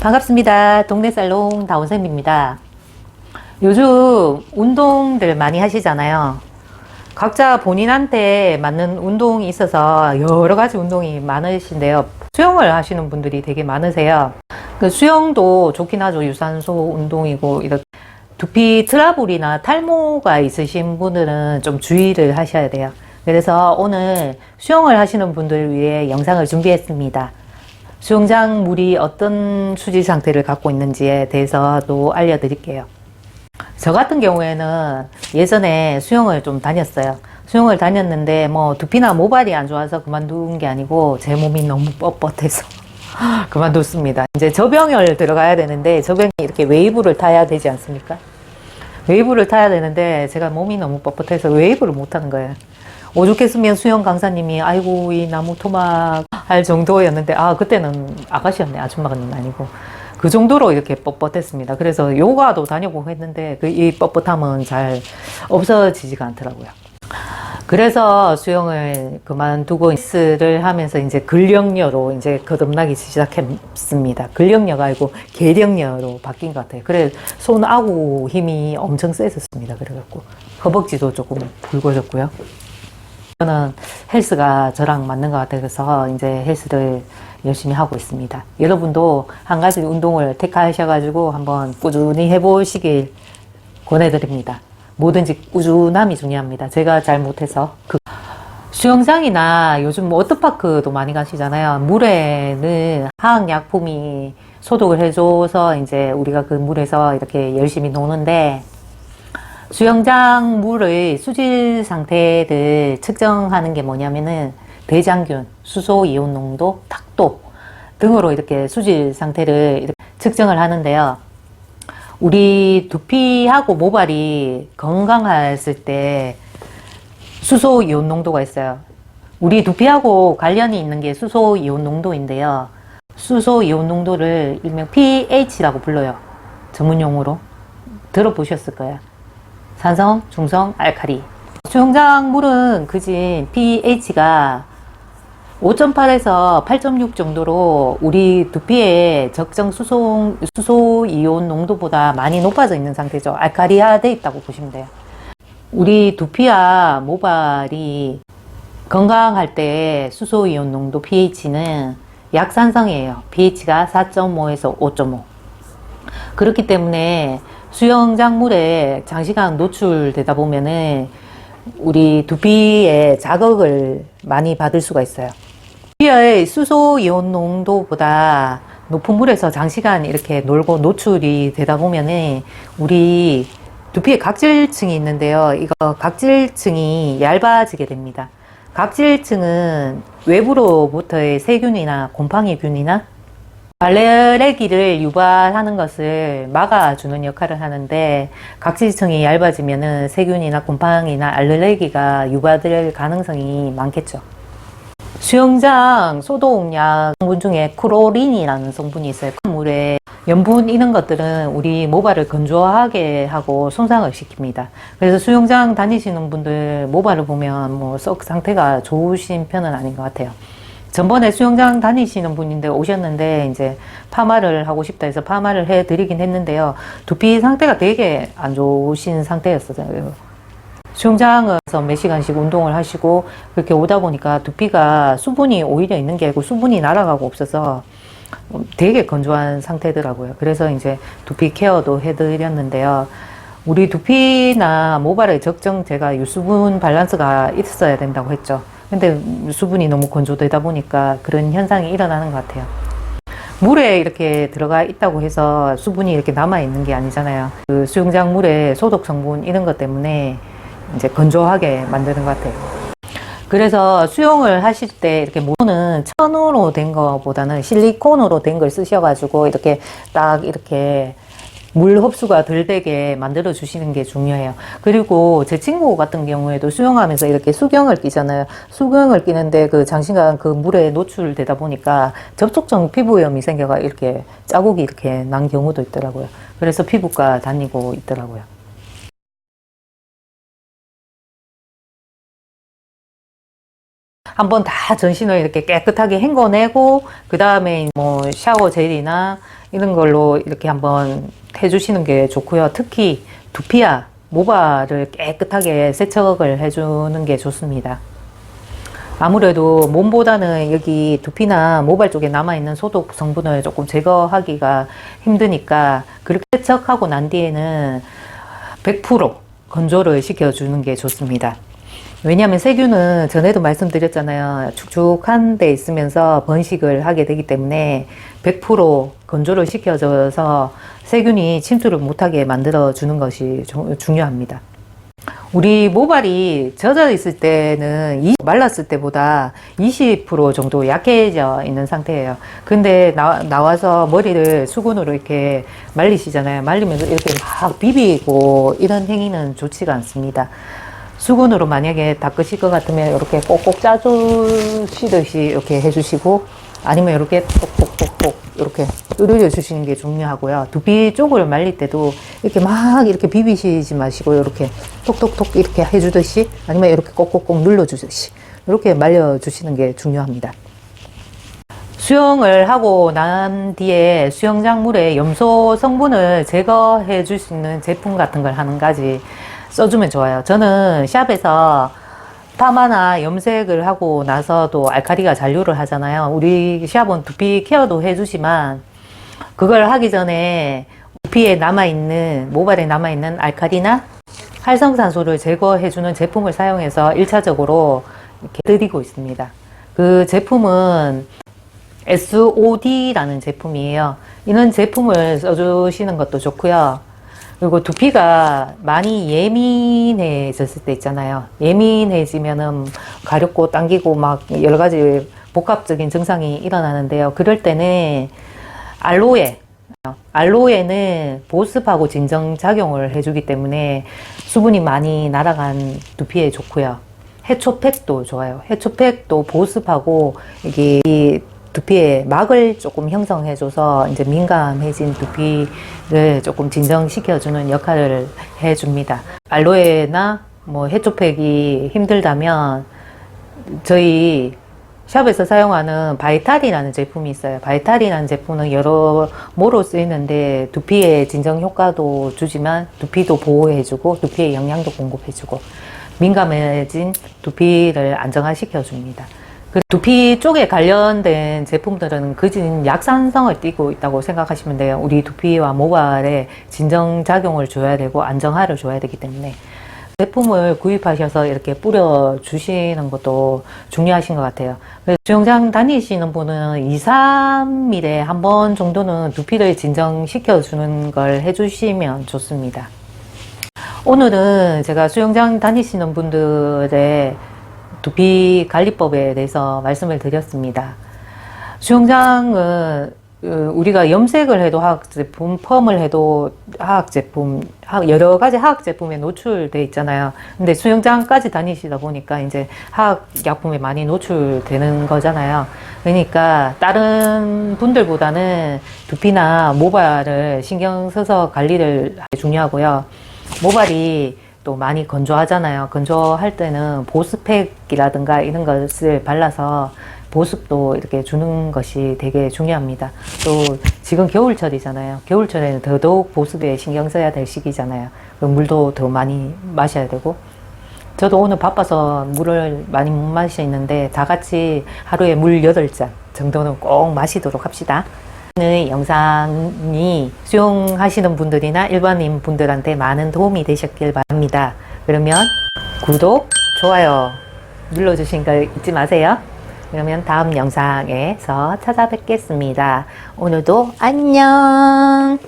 반갑습니다. 동네 살롱 다운쌤입니다. 요즘 운동들 많이 하시잖아요. 각자 본인한테 맞는 운동이 있어서 여러 가지 운동이 많으신데요. 수영을 하시는 분들이 되게 많으세요. 그 수영도 좋긴 하죠. 유산소 운동이고 이렇게 두피 트러블이나 탈모가 있으신 분들은 좀 주의를 하셔야 돼요. 그래서 오늘 수영을 하시는 분들을 위해 영상을 준비했습니다. 수영장 물이 어떤 수질 상태를 갖고 있는지에 대해서도 알려드릴게요. 저 같은 경우에는 예전에 수영을 좀 다녔어요. 수영을 다녔는데 뭐 두피나 모발이 안 좋아서 그만둔 게 아니고 제 몸이 너무 뻣뻣해서 그만뒀습니다. 이제 저병열 들어가야 되는데 저병이 이렇게 웨이브를 타야 되지 않습니까? 웨이브를 타야 되는데 제가 몸이 너무 뻣뻣해서 웨이브를 못 하는 거예요. 오죽했으면 수영 강사님이 아이고 이 나무 토막 할 정도였는데 아 그때는 아가씨였네 아줌마가 아니고 그 정도로 이렇게 뻣뻣했습니다. 그래서 요가도 다녀보고 했는데 그 이 뻣뻣함은 잘 없어지지가 않더라고요. 그래서 수영을 그만두고 헬스를 하면서 이제 근력녀로 이제 거듭나기 시작했습니다. 근력녀가 아니고 계력녀로 바뀐 것 같아요. 그래 손 아구 힘이 엄청 세졌습니다. 그래갖고 허벅지도 조금 굵어졌고요. 저는 헬스가 저랑 맞는 것 같아서 이제 헬스를 열심히 하고 있습니다. 여러분도 한 가지 운동을 택하셔가지고 한번 꾸준히 해보시길 권해드립니다. 뭐든지 꾸준함이 중요합니다. 제가 잘 못해서 그 수영장이나 요즘 뭐 워터파크도 많이 가시잖아요. 물에는 화학약품이 소독을 해줘서 이제 우리가 그 물에서 이렇게 열심히 노는데 수영장 물의 수질 상태를 측정하는 게 뭐냐면은 대장균, 수소 이온 농도, 탁도 등으로 이렇게 수질 상태를 이렇게 측정을 하는데요. 우리 두피하고 모발이 건강했을 때 수소 이온 농도가 있어요. 우리 두피하고 관련이 있는 게 수소 이온 농도인데요. 수소 이온 농도를 일명 pH라고 불러요. 전문 용어로. 들어보셨을 거예요. 산성, 중성, 알칼리. 수영장 물은 그진 pH가 5.8에서 8.6 정도로 우리 두피의 적정 수소, 수소 이온 농도보다 많이 높아져 있는 상태죠. 알칼리화 돼 있다고 보시면 돼요. 우리 두피와 모발이 건강할 때 수소 이온 농도 pH는 약산성이에요. pH가 4.5에서 5.5. 그렇기 때문에 수영장 물에 장시간 노출되다 보면은 우리 두피에 자극을 많이 받을 수가 있어요. 두피의 수소 이온 농도보다 높은 물에서 장시간 이렇게 놀고 노출이 되다 보면은 우리 두피에 각질층이 있는데요. 이거 각질층이 얇아지게 됩니다. 각질층은 외부로부터의 세균이나 곰팡이균이나 알레르기를 유발하는 것을 막아주는 역할을 하는데 각질층이 얇아지면은 세균이나 곰팡이나 알레르기가 유발될 가능성이 많겠죠. 수영장 소독약 성분 중에 크로린이라는 성분이 있어요. 그 물에 염분 이런 것들은 우리 모발을 건조하게 하고 손상을 시킵니다. 그래서 수영장 다니시는 분들 모발을 보면 뭐 썩 상태가 좋으신 편은 아닌 것 같아요. 전번에 수영장 다니시는 분인데 오셨는데 이제 파마를 하고 싶다 해서 파마를 해 드리긴 했는데요. 두피 상태가 되게 안 좋으신 상태였어요. 수영장에서 몇 시간씩 운동을 하시고 그렇게 오다 보니까 두피가 수분이 오히려 있는 게 아니고 수분이 날아가고 없어서 되게 건조한 상태더라고요. 그래서 이제 두피 케어도 해드렸는데요. 우리 두피나 모발의 적정 제가 유수분 밸런스가 있어야 된다고 했죠. 근데 수분이 너무 건조되다 보니까 그런 현상이 일어나는 것 같아요. 물에 이렇게 들어가 있다고 해서 수분이 이렇게 남아 있는 게 아니잖아요. 그 수영장 물에 소독 성분 이런 것 때문에 이제 건조하게 만드는 것 같아요. 그래서 수영을 하실 때 이렇게 모는 천으로 된 거보다는 실리콘으로 된 걸 쓰셔가지고 이렇게 딱 이렇게 물 흡수가 덜 되게 만들어 주시는 게 중요해요. 그리고 제 친구 같은 경우에도 수영하면서 이렇게 수경을 끼잖아요. 수경을 끼는데 그 장시간 그 물에 노출되다 보니까 접촉성 피부염이 생겨가 이렇게 자국이 이렇게 난 경우도 있더라고요. 그래서 피부과 다니고 있더라고요. 한번 다 전신을 이렇게 깨끗하게 헹궈내고 그 다음에 뭐 샤워 젤이나 이런 걸로 이렇게 한번 해주시는 게 좋고요. 특히 두피와 모발을 깨끗하게 세척을 해주는 게 좋습니다. 아무래도 몸보다는 여기 두피나 모발 쪽에 남아있는 소독 성분을 조금 제거하기가 힘드니까 그렇게 세척하고 난 뒤에는 100% 건조를 시켜주는 게 좋습니다. 왜냐하면 세균은 전에도 말씀드렸잖아요. 축축한 데 있으면서 번식을 하게 되기 때문에 100% 건조를 시켜줘서 세균이 침투를 못하게 만들어 주는 것이 조- 중요합니다. 우리 모발이 젖어 있을 때는 이- 말랐을 때보다 20% 정도 약해져 있는 상태예요. 근데 나, 나와서 머리를 수건으로 이렇게 말리시잖아요. 말리면서 이렇게 막 비비고 이런 행위는 좋지가 않습니다. 수건으로 만약에 닦으실 것 같으면 이렇게 꼭꼭 짜주시듯이 이렇게 해주시고 아니면 이렇게 똑똑똑똑 이렇게 으르려 주시는 게 중요하고요. 두피 쪽을 말릴 때도 이렇게 막 이렇게 비비시지 마시고 이렇게 톡톡톡 이렇게 해주듯이 아니면 이렇게 꼭꼭꼭 눌러주듯이 이렇게 말려주시는 게 중요합니다. 수영을 하고 난 뒤에 수영장 물에 염소 성분을 제거해 줄 수 있는 제품 같은 걸한 가지 써주면 좋아요. 저는 샵에서 파마나 염색을 하고 나서도 알카리가 잔류를 하잖아요. 우리 샵은 두피 케어도 해주지만 그걸 하기 전에 두피에 남아있는, 모발에 남아있는 알카리나 활성산소를 제거해주는 제품을 사용해서 1차적으로 이렇게 드리고 있습니다. 그 제품은 SOD라는 제품이에요. 이런 제품을 써주시는 것도 좋고요. 그리고 두피가 많이 예민해졌을 때 있잖아요. 예민해지면은 가렵고 당기고 막 여러 가지 복합적인 증상이 일어나는데요. 그럴 때는 알로에, 알로에는 보습하고 진정 작용을 해주기 때문에 수분이 많이 날아간 두피에 좋고요. 해초팩도 좋아요. 해초팩도 보습하고 이게 이 두피에 막을 조금 형성해줘서 이제 민감해진 두피를 조금 진정시켜주는 역할을 해줍니다. 알로에나 뭐 해초팩이 힘들다면 저희 샵에서 사용하는 바이탈이라는 제품이 있어요. 바이탈이라는 제품은 여러 모로 쓰이는데 두피에 진정 효과도 주지만 두피도 보호해주고 두피에 영양도 공급해주고 민감해진 두피를 안정화시켜 줍니다. 그 두피 쪽에 관련된 제품들은 그진 약산성을 띠고 있다고 생각하시면 돼요. 우리 두피와 모발에 진정 작용을 줘야 되고 안정화를 줘야 되기 때문에 제품을 구입하셔서 이렇게 뿌려 주시는 것도 중요하신 것 같아요. 수영장 다니시는 분은 2, 3일에 한 번 정도는 두피를 진정시켜 주는 걸 해주시면 좋습니다. 오늘은 제가 수영장 다니시는 분들의 두피 관리법에 대해서 말씀을 드렸습니다. 수영장은 어, 우리가 염색을 해도 화학 제품, 펌을 해도 화학 제품, 하- 여러 가지 화학 제품에 노출돼 있잖아요. 근데 수영장까지 다니시다 보니까 이제 화학 약품에 많이 노출되는 거잖아요. 그러니까 다른 분들보다는 두피나 모발을 신경 써서 관리를 중요하고요. 모발이 또 많이 건조하잖아요. 건조할 때는 보습팩이라든가 이런 것을 발라서 보습도 이렇게 주는 것이 되게 중요합니다. 또 지금 겨울철이잖아요. 겨울철에는 더더욱 보습에 신경 써야 될 시기잖아요. 그 물도 더 많이 마셔야 되고. 저도 오늘 바빠서 물을 많이 못 마시는데 다 같이 하루에 물 8잔 정도는 꼭 마시도록 합시다. 오늘 영상이 수용하시는 분들이나 일반인 분들한테 많은 도움이 되셨길 바랍니다. 그러면 구독, 좋아요 눌러주신 거 잊지 마세요. 그러면 다음 영상에서 찾아뵙겠습니다. 오늘도 안녕!